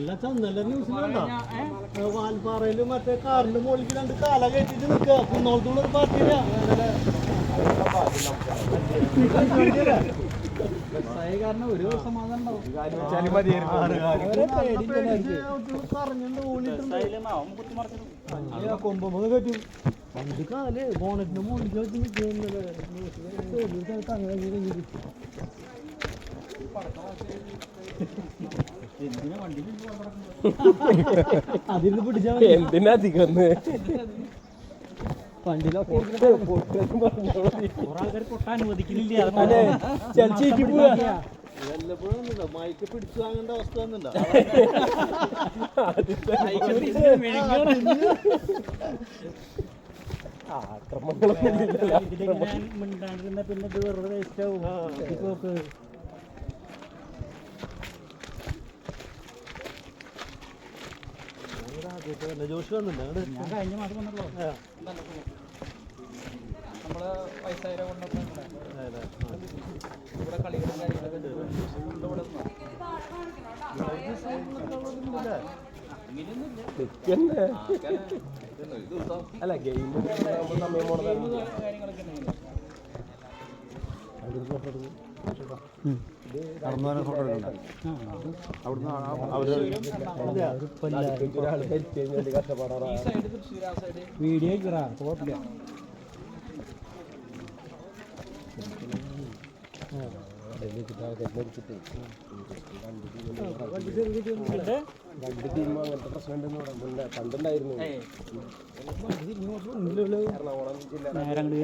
അല്ല ചന്ദ്രന്റെ ന്യൂസ് കണ്ടോ? വാൽപ്പാറയിൽ മറ്റേ കാറിന്റെ മുകളിൽ രണ്ട് കാല കയറ്റിട്ട് നിൽക്കുക. കുന്നോളത്തുള്ള ഒരു പാർട്ടിയില്ല കാരണം ഒരു സമാധാനം ഉണ്ടാവും. രണ്ട് കാൽ. ബോണറ്റിന്റെ മുകളിൽ വെച്ച് നിൽക്കുന്നില്ല അങ്ങനെ എന്തിനാ വല്ലപ്പോഴും മൈക്ക് പിടിച്ചു വാങ്ങേണ്ട അവസ്ഥ വന്നിട്ടുണ്ടോ ആക്രമണങ്ങളൊന്നും ഇല്ലല്ലോ. ഇതിലിങ്ങനെ മിണ്ടാണ്ടിരുന്ന പിന്നെ ഇത് വെറുതെ വേസ്റ്റ് ഇതിപ്പോ ജോഷി വന്നില്ല. ഞാൻ കഴിഞ്ഞ മാസം വന്നല്ലോ. നമ്മൾ വയസ്സായവരെ കൊണ്ടൊക്കെ ഇവിടെ. കളികളും കാര്യങ്ങളൊക്കെ ഇവിടെ നിക്കന്നെ. അല്ല ഗെയിം കാര്യങ്ങളൊക്കെ വീഡിയോ മുന്നേ പണ്ടുണ്ടായിരുന്നു എറണാകുളം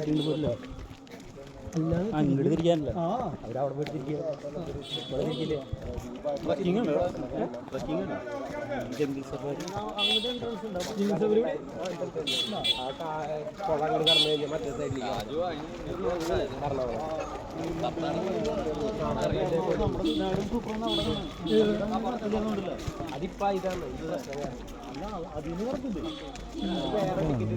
ജില്ല അങ്ങോട്ട് തിരിക്കാനല്ലോ? അവരവിടെ പോയിട്ട് തിരിക്കുക. മറ്റേ സൈഡിലേക്ക് അതിപ്പോ ഇതാണ് അതിന് പറഞ്ഞില്ലേ വേറെ ടിക്കറ്റ്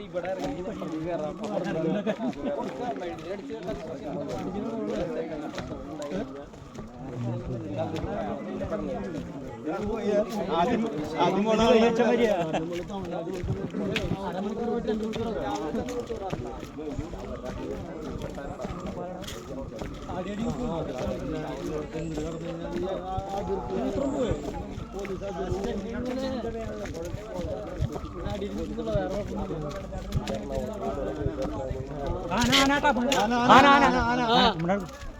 ഇവിടെ ഇറങ്ങി കയറാം മലയാറ്റൂർ കുത്തിയാനാ ആനകുത്തി ആനകുത്തി ആ അത് പേരെഴുതിയിട്ടില്ല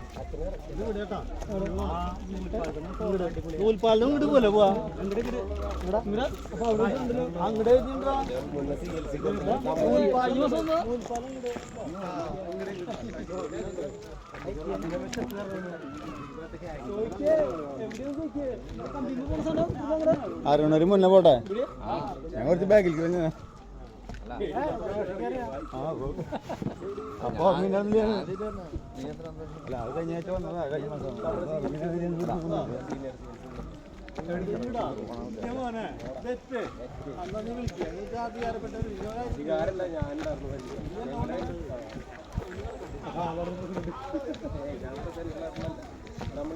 നൂൽപ്പാലിനും ഇങ്ങോട്ട് പോലെ പോവാ. അങ്ങടെ അരുണൊരു മുന്നേ പോട്ടെ? ഞാൻ കുറച്ച് ബാഗിലേക്ക് തന്നെ അപ്പൊ പിന്നെ അതില് അല്ല അത് കഴിഞ്ഞ ആഴ്ച വന്നതാ കഴിഞ്ഞ മാസം വികാരല്ല ഞാനുണ്ടായിരുന്നു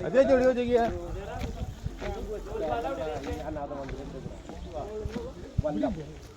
അതേ ചോടി ചോദിക്കുക അനാഥ മന്ദിരം വല്ല